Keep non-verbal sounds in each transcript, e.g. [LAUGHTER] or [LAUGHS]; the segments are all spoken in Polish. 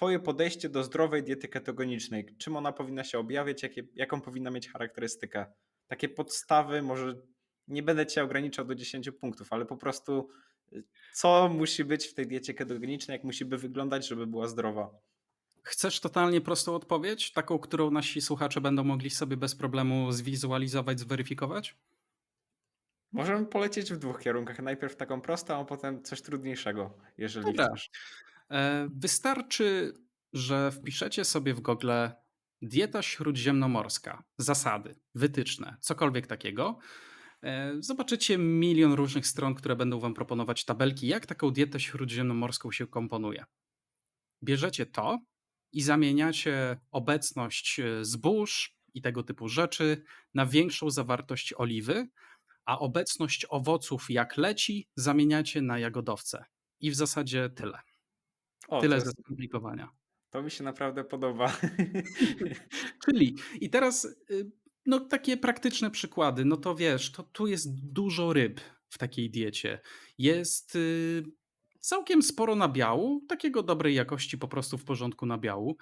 Twoje podejście do zdrowej diety ketogenicznej, czym ona powinna się objawiać, jakie, jaką powinna mieć charakterystykę? Takie podstawy, może nie będę Cię ograniczał do 10 punktów, ale po prostu y, co musi być w tej diecie ketogenicznej, jak musi by wyglądać, żeby była zdrowa? Chcesz totalnie prostą odpowiedź? Taką, którą nasi słuchacze będą mogli sobie bez problemu zwizualizować, zweryfikować? Możemy polecieć w dwóch kierunkach. Najpierw taką prostą, a potem coś trudniejszego, jeżeli Dobra. chcesz. E, Wystarczy, że wpiszecie sobie w Google dieta śródziemnomorska, zasady, wytyczne, cokolwiek takiego. E, Zobaczycie milion różnych stron, które będą Wam proponować tabelki, jak taką dietę śródziemnomorską się komponuje. Bierzecie to i zamieniacie obecność e, zbóż i tego typu rzeczy na większą zawartość oliwy, a obecność owoców jak leci zamieniacie na jagodowce. I w zasadzie tyle. O, Tyle to, ze jest, skomplikowania. to mi się naprawdę podoba. [LAUGHS] Czyli i teraz y, no takie praktyczne przykłady, no to wiesz, to tu jest dużo ryb w takiej diecie. Jest y, całkiem sporo nabiału, takiego dobrej jakości, po prostu w porządku nabiału.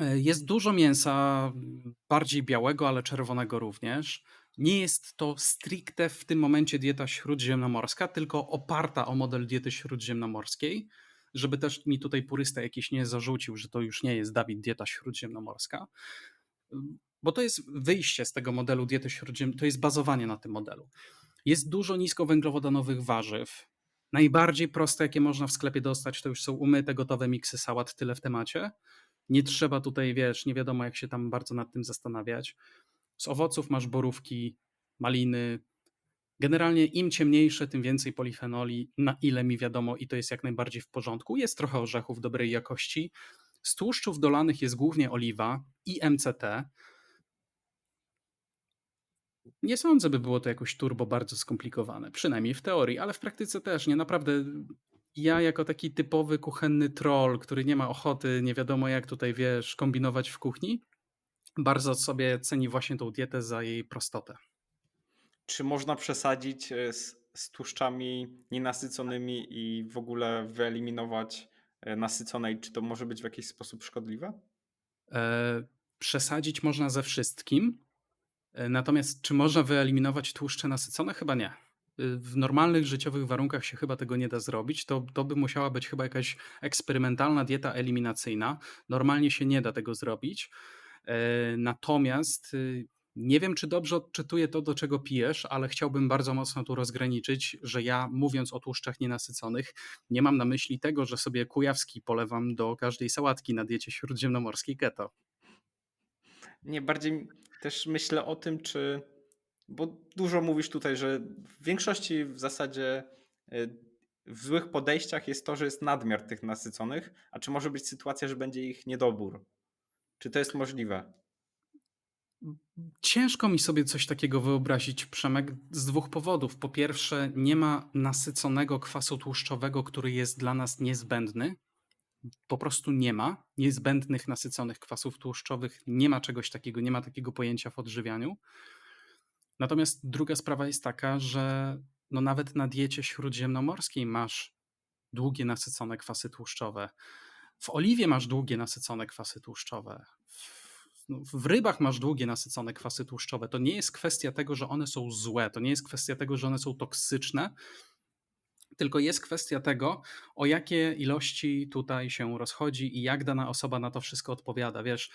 E, Jest dużo mięsa, bardziej białego, ale czerwonego również. Nie jest to stricte w tym momencie dieta śródziemnomorska, tylko oparta o model diety śródziemnomorskiej, żeby też mi tutaj purysta jakiś nie zarzucił, że to już nie jest Dawid dieta śródziemnomorska. Bo to jest wyjście z tego modelu diety śródziemnomorskiej, to jest bazowanie na tym modelu. Jest dużo niskowęglowodanowych warzyw. Najbardziej proste, jakie można w sklepie dostać, to już są umyte, gotowe miksy sałat, tyle w temacie. Nie trzeba tutaj, wiesz, nie wiadomo jak się tam bardzo nad tym zastanawiać. Z owoców masz borówki, maliny. Generalnie im ciemniejsze, tym więcej polifenoli, na ile mi wiadomo, i to jest jak najbardziej w porządku. Jest trochę orzechów dobrej jakości. Z tłuszczów dolanych jest głównie oliwa i MCT. Nie sądzę, by było to jakoś turbo bardzo skomplikowane, przynajmniej w teorii, ale w praktyce też nie. Naprawdę ja jako taki typowy kuchenny troll, który nie ma ochoty, nie wiadomo jak tutaj, wiesz, kombinować w kuchni, bardzo sobie ceni właśnie tą dietę za jej prostotę. Czy można przesadzić e, z, z tłuszczami nienasyconymi i w ogóle wyeliminować e, nasycone? I czy to może być w jakiś sposób szkodliwe? E, przesadzić można ze wszystkim, e, natomiast czy można wyeliminować tłuszcze nasycone? Chyba nie. W normalnych życiowych warunkach się chyba tego nie da zrobić. To, to by musiała być chyba jakaś eksperymentalna dieta eliminacyjna. Normalnie się nie da tego zrobić. Natomiast y, nie wiem, czy dobrze odczytuję to, do czego pijesz, ale chciałbym bardzo mocno tu rozgraniczyć, że ja mówiąc o tłuszczach nienasyconych, nie mam na myśli tego, że sobie kujawski polewam do każdej sałatki na diecie śródziemnomorskiej keto. Nie, bardziej też myślę o tym, czy. Bo dużo mówisz tutaj, że w większości w zasadzie y, w złych podejściach jest to, że jest nadmiar tych nasyconych, a czy może być sytuacja, że będzie ich niedobór? Czy to jest możliwe? Ciężko mi sobie coś takiego wyobrazić, Przemek, z dwóch powodów. Po pierwsze, nie ma nasyconego kwasu tłuszczowego, który jest dla nas niezbędny. Po prostu nie ma niezbędnych nasyconych kwasów tłuszczowych, nie ma czegoś takiego, nie ma takiego pojęcia w odżywianiu. Natomiast druga sprawa jest taka, że no nawet na diecie śródziemnomorskiej masz długie nasycone kwasy tłuszczowe. W oliwie masz długie nasycone kwasy tłuszczowe. W, w rybach masz długie nasycone kwasy tłuszczowe. To nie jest kwestia tego, że one są złe, to nie jest kwestia tego, że one są toksyczne, tylko jest kwestia tego, o jakie ilości tutaj się rozchodzi i jak dana osoba na to wszystko odpowiada. Wiesz,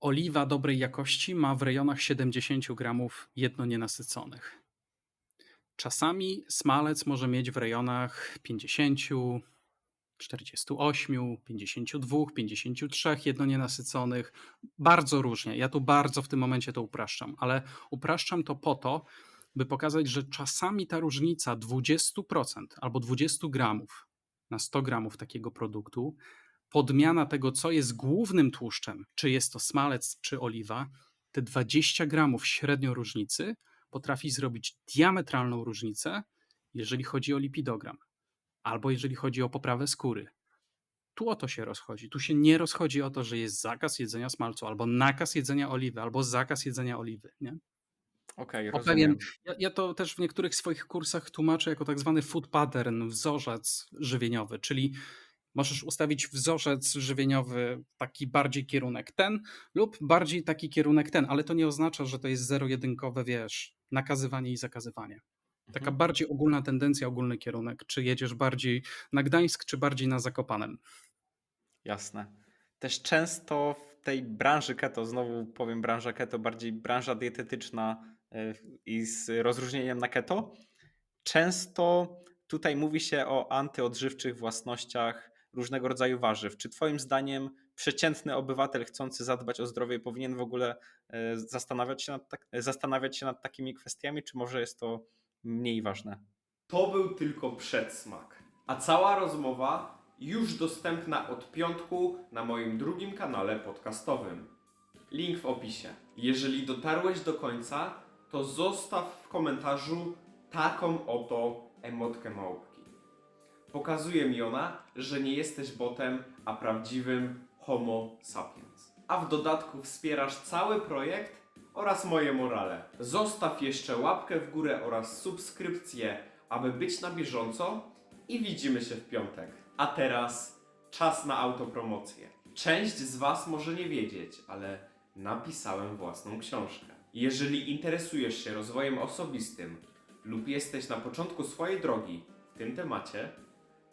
oliwa dobrej jakości ma w rejonach 70 gramów jedno nienasyconych. Czasami smalec może mieć w rejonach 50, 48, 52, 53 jedno nienasyconych. Bardzo różnie. Ja tu bardzo w tym momencie to upraszczam, ale upraszczam to po to, by pokazać, że czasami ta różnica 20% albo 20 gramów na 100 gramów takiego produktu, podmiana tego, co jest głównym tłuszczem, czy jest to smalec, czy oliwa, te 20 gramów średnio różnicy potrafi zrobić diametralną różnicę, jeżeli chodzi o lipidogram, albo jeżeli chodzi o poprawę skóry. Tu o to się rozchodzi. Tu się nie rozchodzi o to, że jest zakaz jedzenia smalcu, albo nakaz jedzenia oliwy, albo zakaz jedzenia oliwy. Nie? Okej, O rozumiem. pewien, ja, ja to też w niektórych swoich kursach tłumaczę jako tak zwany food pattern, wzorzec żywieniowy, czyli możesz ustawić wzorzec żywieniowy taki bardziej kierunek ten lub bardziej taki kierunek ten, ale to nie oznacza, że to jest zero-jedynkowe, wiesz, nakazywanie i zakazywanie. Taka Mhm. bardziej ogólna tendencja, ogólny kierunek. Czy jedziesz bardziej na Gdańsk, czy bardziej na Zakopanem. Jasne. Też często w tej branży keto, znowu powiem branża keto, bardziej branża dietetyczna y, i z rozróżnieniem na keto, często tutaj mówi się o antyodżywczych własnościach różnego rodzaju warzyw. Czy Twoim zdaniem przeciętny obywatel chcący zadbać o zdrowie powinien w ogóle y, zastanawiać się nad, tak, zastanawiać się nad takimi kwestiami, czy może jest to mniej ważne? To był tylko przedsmak. A cała rozmowa już dostępna od piątku na moim drugim kanale podcastowym. Link w opisie. Jeżeli dotarłeś do końca, to zostaw w komentarzu taką oto emotkę małpki. Pokazuje mi ona, że nie jesteś botem, a prawdziwym Homo sapiens. A w dodatku wspierasz cały projekt oraz moje morale. Zostaw jeszcze łapkę w górę oraz subskrypcję, aby być na bieżąco i widzimy się w piątek. A teraz czas na autopromocję. Część z Was może nie wiedzieć, ale napisałem własną książkę. Jeżeli interesujesz się rozwojem osobistym lub jesteś na początku swojej drogi w tym temacie,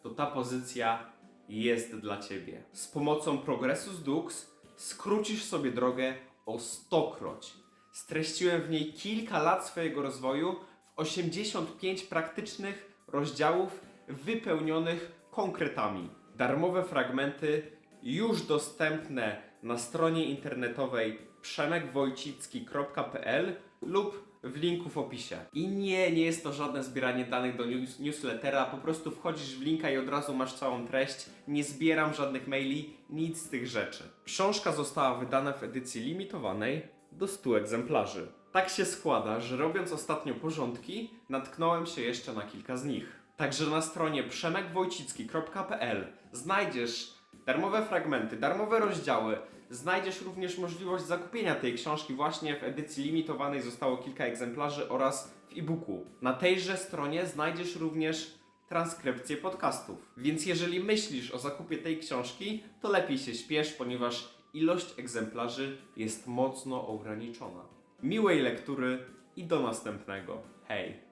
to ta pozycja jest dla Ciebie. Z pomocą Progressus Dux skrócisz sobie drogę o stokroć. Streściłem w niej kilka lat swojego rozwoju w 85 praktycznych rozdziałów wypełnionych konkretami. Darmowe fragmenty już dostępne na stronie internetowej przemekwojcicki.pl lub w linku w opisie. I nie, nie jest to żadne zbieranie danych do news newslettera, po prostu wchodzisz w linka i od razu masz całą treść. Nie zbieram żadnych maili, nic z tych rzeczy. Książka została wydana w edycji limitowanej do 100 egzemplarzy. Tak się składa, że robiąc ostatnio porządki, natknąłem się jeszcze na kilka z nich. Także na stronie przemekwojcicki.pl znajdziesz darmowe fragmenty, darmowe rozdziały. Znajdziesz również możliwość zakupienia tej książki właśnie w edycji limitowanej zostało kilka egzemplarzy oraz w e-booku. Na tejże stronie znajdziesz również transkrypcję podcastów. Więc jeżeli myślisz o zakupie tej książki, to lepiej się śpiesz, ponieważ ilość egzemplarzy jest mocno ograniczona. Miłej lektury i do następnego. Hej!